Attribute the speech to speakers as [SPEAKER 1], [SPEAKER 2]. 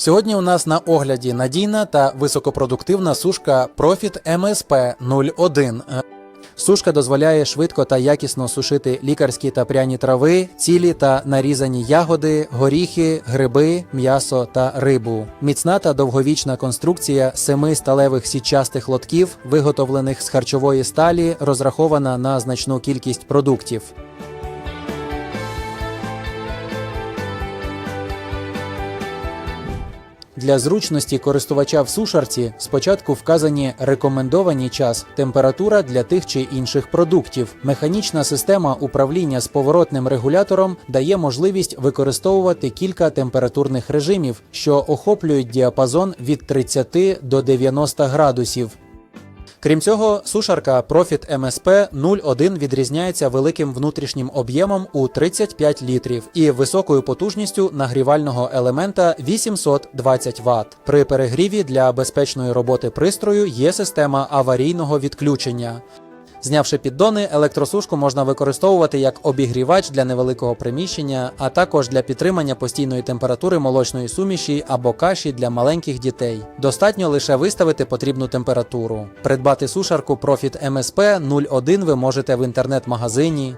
[SPEAKER 1] Сьогодні у нас на огляді надійна та високопродуктивна сушка Profit MSP 01. Е, Сушка дозволяє швидко та якісно сушити лікарські та пряні трави, цілі та нарізані ягоди, горіхи, гриби, м'ясо та рибу. Міцна та довговічна конструкція семи сталевих сітчастих лотків, виготовлених з харчової сталі, розрахована на значну кількість продуктів. Для зручності користувача в сушарці спочатку вказані рекомендовані час, температура для тих чи інших продуктів. Механічна система управління з поворотним регулятором дає можливість використовувати кілька температурних режимів, що охоплюють діапазон від 30 до 90 градусів. Крім цього, сушарка Profit MSP 01 відрізняється великим внутрішнім об'ємом у 35 літрів і високою потужністю нагрівального елемента 820 Вт. При перегріві для безпечної роботи пристрою є система аварійного відключення. Знявши піддони, електросушку можна використовувати як обігрівач для невеликого приміщення, а також для підтримання постійної температури молочної суміші або каші для маленьких дітей. Достатньо лише виставити потрібну температуру. Придбати сушарку Profit MSP 01 ви можете в інтернет-магазині